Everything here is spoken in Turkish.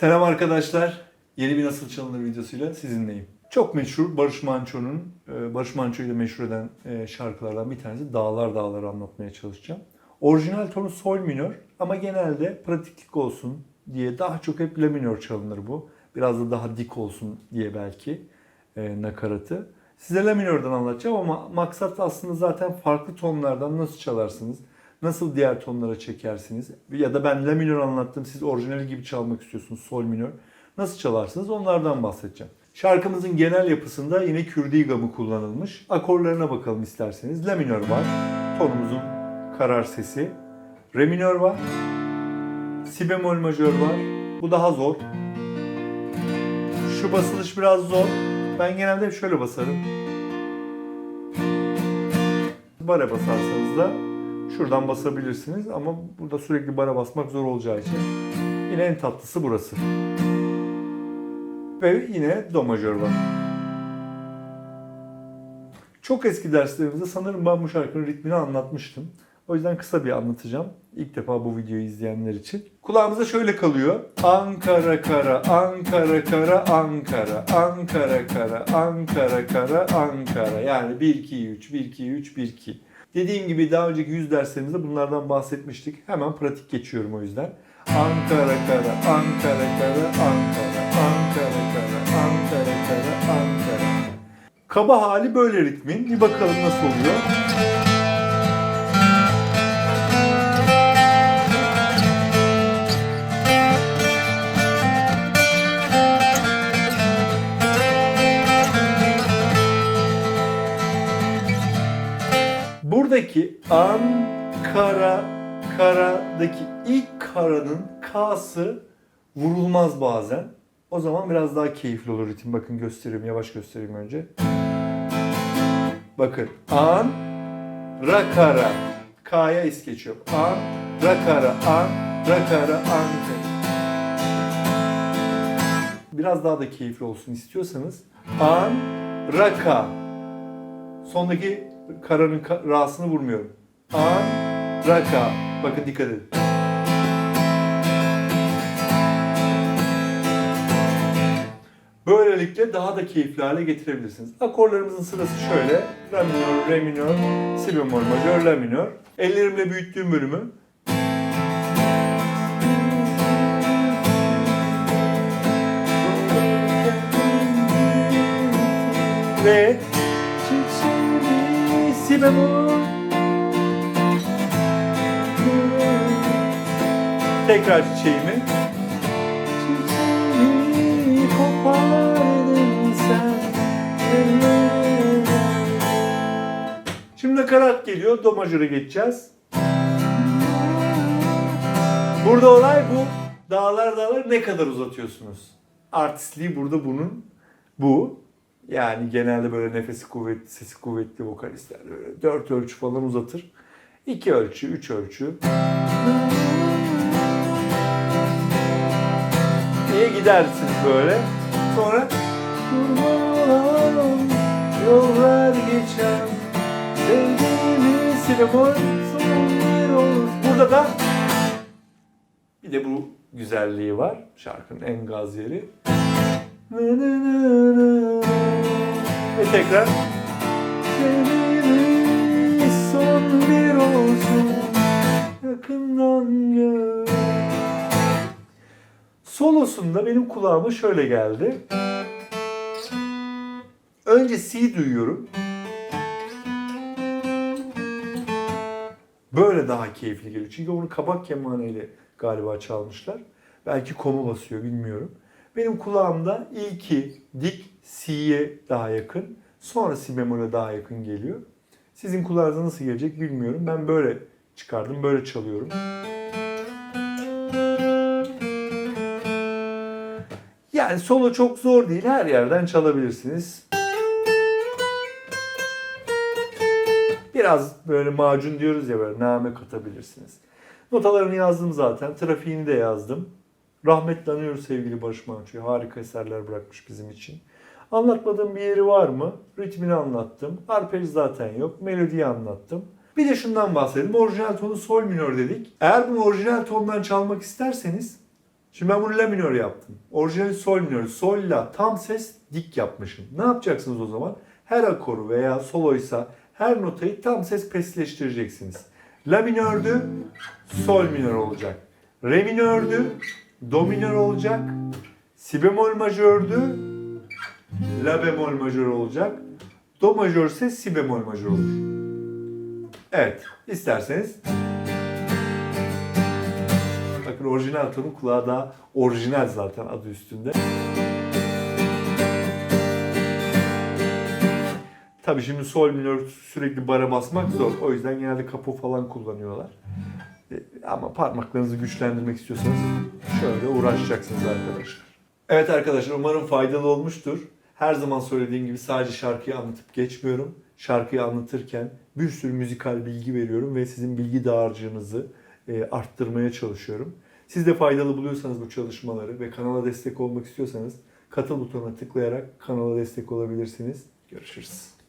Selam arkadaşlar. Yeni bir Nasıl Çalınır videosuyla sizinleyim. Çok meşhur Barış Manço'nun, e, Barış Manço'yu da meşhur eden e, şarkılardan bir tanesi Dağlar Dağları anlatmaya çalışacağım. Orijinal tonu sol minör ama genelde pratiklik olsun diye daha çok hep la minör çalınır bu. Biraz da daha dik olsun diye belki e, nakaratı. Size la minörden anlatacağım ama maksat aslında zaten farklı tonlardan nasıl çalarsınız, nasıl diğer tonlara çekersiniz ya da ben la minör anlattım siz orijinali gibi çalmak istiyorsunuz sol minör. Nasıl çalarsınız onlardan bahsedeceğim. Şarkımızın genel yapısında yine Kürdi gamı kullanılmış. Akorlarına bakalım isterseniz. La minör var. Tonumuzun karar sesi. Re minör var. Si bemol majör var. Bu daha zor. Şu basılış biraz zor. Ben genelde şöyle basarım. Bara basarsanız da şuradan basabilirsiniz ama burada sürekli bara basmak zor olacağı için yine en tatlısı burası. Ve yine do majör var. Çok eski derslerimizde sanırım ben bu şarkının ritmini anlatmıştım. O yüzden kısa bir anlatacağım. İlk defa bu videoyu izleyenler için. Kulağımıza şöyle kalıyor. Ankara kara, Ankara kara, Ankara. Ankara kara, Ankara kara, Ankara. Yani 1 2 3 1 2 3 1 2. Dediğim gibi daha önceki yüz derslerimizde bunlardan bahsetmiştik. Hemen pratik geçiyorum o yüzden. Ankara kara, Ankara kara, Ankara. Ankara kara, Ankara kara, Ankara. Kaba hali böyle ritmin. Bir bakalım nasıl oluyor. Buradaki Ankara karadaki ilk karanın K'sı vurulmaz bazen. O zaman biraz daha keyifli olur ritim. Bakın göstereyim, yavaş göstereyim önce. Bakın. An, ra kara. K'ya is geçiyor. An, ra kara, an, ra kara, an. Biraz daha da keyifli olsun istiyorsanız. An, ra ka. Sondaki karanın ka- ra'sını vurmuyorum. An, ra ka. Bakın dikkat edin. Böylelikle daha da keyifli hale getirebilirsiniz. Akorlarımızın sırası şöyle. La minör, re minör, si bemol majör, la minör. Ellerimle büyüttüğüm bölümü. Ve si bemol. Tekrar çiçeğimi. Çiçeği kopardın sen Şimdi nakarat geliyor. Do majöre geçeceğiz. Burada olay bu. Dağlar dağlar ne kadar uzatıyorsunuz? Artistliği burada bunun bu. Yani genelde böyle nefesi kuvvetli, sesi kuvvetli vokalistler böyle 4 ölçü falan uzatır. 2 ölçü, 3 ölçü. diye gidersiniz böyle. Sonra yollar geçen sevdiğimi sinemon. Burada da bir de bu güzelliği var. Şarkının en gaz yeri. Ve tekrar sevdiğimi son bir olsun yakından gör. Solosunda benim kulağıma şöyle geldi. Önce C duyuyorum. Böyle daha keyifli geliyor. Çünkü onu kabak kemanıyla galiba çalmışlar. Belki komu basıyor bilmiyorum. Benim kulağımda ilki dik C'ye daha yakın. Sonra Si bemole daha yakın geliyor. Sizin kulağınıza nasıl gelecek bilmiyorum. Ben böyle çıkardım, böyle çalıyorum. Yani solo çok zor değil. Her yerden çalabilirsiniz. Biraz böyle macun diyoruz ya böyle name katabilirsiniz. Notalarını yazdım zaten. Trafiğini de yazdım. Rahmetle anıyoruz sevgili Barış Manço'yu. Harika eserler bırakmış bizim için. Anlatmadığım bir yeri var mı? Ritmini anlattım. Arpej zaten yok. Melodiyi anlattım. Bir de şundan bahsedelim. Orijinal tonu sol minör dedik. Eğer bunu orijinal tondan çalmak isterseniz Şimdi ben bunu la minör yaptım. Orijinali sol minör. Sol la tam ses dik yapmışım. Ne yapacaksınız o zaman? Her akoru veya soloysa her notayı tam ses pesleştireceksiniz. La minördü, sol minör olacak. Re minördü, do minör olacak. Si bemol majördü, la bemol majör olacak. Do majörse si bemol majör olur. Evet, isterseniz Bakın orijinal tonun kulağı daha orijinal zaten adı üstünde. Tabii şimdi sol minör sürekli bara basmak zor. O yüzden genelde kapo falan kullanıyorlar. E, Ama parmaklarınızı güçlendirmek istiyorsanız şöyle uğraşacaksınız arkadaşlar. Evet arkadaşlar umarım faydalı olmuştur. Her zaman söylediğim gibi sadece şarkıyı anlatıp geçmiyorum. Şarkıyı anlatırken bir sürü müzikal bilgi veriyorum ve sizin bilgi dağarcığınızı e, arttırmaya çalışıyorum. Siz de faydalı buluyorsanız bu çalışmaları ve kanala destek olmak istiyorsanız katıl butonuna tıklayarak kanala destek olabilirsiniz. Görüşürüz.